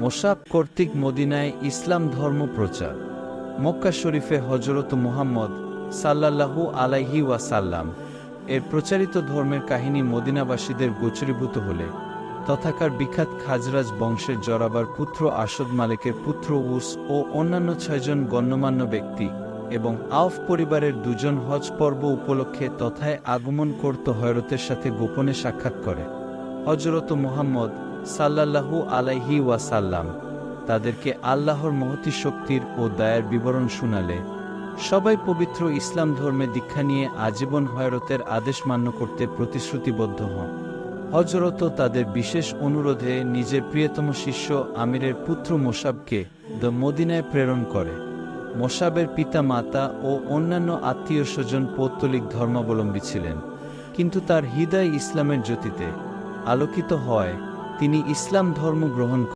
মোসাব কর্তৃক মদিনায় ইসলাম ধর্ম প্রচার। মক্কা শরীফে হজরত মুহাম্মদ সাল্লাল্লাহু আলাইহি ওয়াসাল্লাম এর প্রচারিত ধর্মের কাহিনী মদিনাবাসীদের গোচরীভূত হলে, তথাকার বিখ্যাত খাজরাজ বংশের জরাবার পুত্র আসদ মালিকের পুত্র উস ও অন্যান্য ছয়জন গণ্যমান্য ব্যক্তি এবং আউফ পরিবারের দুজন হজ পর্ব উপলক্ষে তথায় আগমন করত হয়রতের সাথে গোপনে সাক্ষাৎ করে। হজরত মুহাম্মদ সাল্লাল্লাহু আলাইহি ওয়াসাল্লাম তাদেরকে আল্লাহর মহতি শক্তির ও দায়ের বিবরণ শুনালে, সবাই পবিত্র ইসলাম ধর্মে দীক্ষা নিয়ে আজীবন হয়রতের আদেশ মান্য করতে প্রতিশ্রুতিবদ্ধ হন। হজরত তাদের বিশেষ অনুরোধে নিজের প্রিয়তম শিষ্য আমিরের পুত্র মোসাবকে দ্য মদিনায় প্রেরণ করে। মোসাবের পিতা মাতা ও অন্যান্য আত্মীয় স্বজন পৌত্তলিক ধর্মাবলম্বী ছিলেন, কিন্তু তার হৃদয় ইসলামের জ্যোতিতে আলোকিত হয় তিনি ইসলাম ধর্ম গ্রহণ